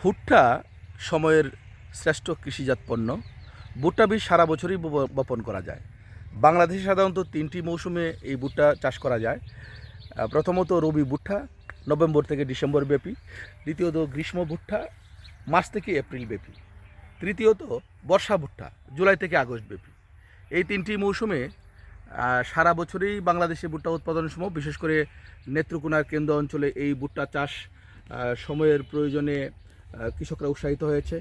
ভুট্টা সময়ের শ্রেষ্ঠ কৃষিজাত পণ্য। ভুট্টা বীজ সারা বছরই বপন করা যায়। বাংলাদেশে সাধারণত তিনটি মৌসুমে এই ভুট্টা চাষ করা যায়। প্রথমত রবি ভুট্টা, নভেম্বর থেকে ডিসেম্বর ব্যাপী। দ্বিতীয়ত গ্রীষ্ম ভুট্টা, মার্চ থেকে এপ্রিল ব্যাপী। তৃতীয়ত বর্ষা ভুট্টা, জুলাই থেকে আগস্ট ব্যাপী। এই তিনটি মৌসুমে সারা বছরেই বাংলাদেশে ভুট্টা উৎপাদনের সময় বিশেষ করে নেত্রকোনার কেন্দ্র অঞ্চলে এই ভুট্টা চাষ সময়ের প্রয়োজনে কৃষকরা উৎসাহিত হয়েছে।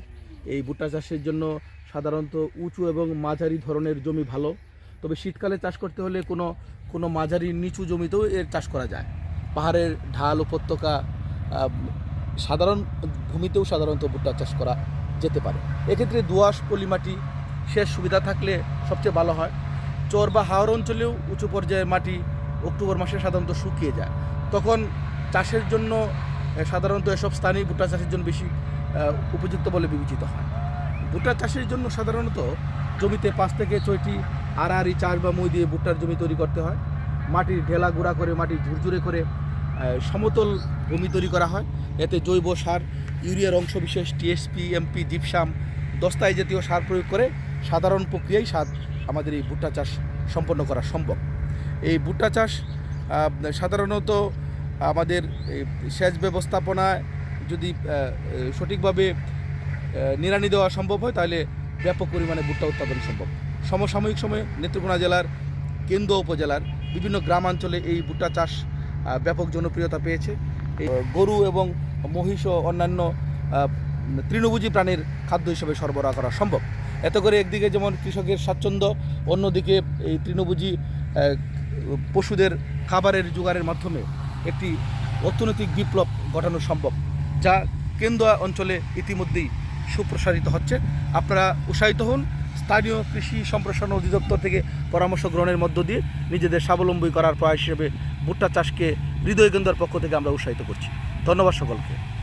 এই ভুট্টা চাষের জন্য সাধারণত উঁচু এবং মাঝারি ধরনের জমি ভালো। তবে শীতকালে চাষ করতে হলে কোনো কোনো মাঝারি নিচু জমিতেও এর চাষ করা যায়। পাহাড়ের ঢাল, উপত্যকা সাধারণ ভূমিতেও সাধারণত ভুট্টা চাষ করা যেতে পারে। এক্ষেত্রে দোআঁশ, পলিমাটি, সেচ সুবিধা থাকলে সবচেয়ে ভালো হয়। চর বা হাওড় অঞ্চলেও উঁচু পর্যায়ের মাটি অক্টোবর মাসে সাধারণত শুকিয়ে যায়। তখন চাষের জন্য সাধারণত এসব স্থানেই ভুট্টা চাষের জন্য বেশি উপযুক্ত বলে বিবেচিত হয়। ভুট্টা চাষের জন্য সাধারণত জমিতে পাঁচ থেকে ছয়টি আড়াআড়ি চাষ বা মই দিয়ে ভুট্টার জমি তৈরি করতে হয়। মাটির ঢেলা গুঁড়া করে মাটি ঝুরঝুরে করে সমতল ভূমি তৈরি করা হয়। এতে জৈব সার, ইউরিয়ার অংশ অংশবিশেষ টিএসপি এমপি জিপসাম দস্তায় জাতীয় সার প্রয়োগ করে সাধারণ প্রক্রিয়ায় সার আমাদের এই ভুট্টা চাষ সম্পন্ন করা সম্ভব। এই ভুট্টা চাষ সাধারণত আমাদের সেচ ব্যবস্থাপনায় যদি সঠিকভাবে নিড়ানি দেওয়া সম্ভব হয়, তাহলে ব্যাপক পরিমাণে ভুট্টা উৎপাদন সম্ভব। সমসাময়িক সময়ে নেত্রকোনা জেলার, কেন্দ্র উপজেলার বিভিন্ন গ্রামাঞ্চলে এই ভুট্টা চাষ ব্যাপক জনপ্রিয়তা পেয়েছে। গরু এবং মহিষ ও অন্যান্য তৃণভোজী প্রাণীর খাদ্য হিসেবে সরবরাহ করা সম্ভব। এত করে একদিকে যেমন কৃষকের স্বাচ্ছন্দ্য, অন্যদিকে এই তৃণভোজী পশুদের খাবারের জোগাড়ের মাধ্যমে একটি অর্থনৈতিক বিপ্লব ঘটানো সম্ভব, যা কেন্দ্র অঞ্চলে ইতিমধ্যেই সুপ্রসারিত হচ্ছে। আপনারা উৎসাহিত হন, স্থানীয় কৃষি সম্প্রসারণ অধিদপ্তর থেকে পরামর্শ গ্রহণের মধ্য দিয়ে নিজেদের স্বাবলম্বী করার প্রয়াস হিসেবে ভুট্টা চাষকে হৃদয় কেন্দ্রের পক্ষ থেকে আমরা উৎসাহিত করছি। ধন্যবাদ সকলকে।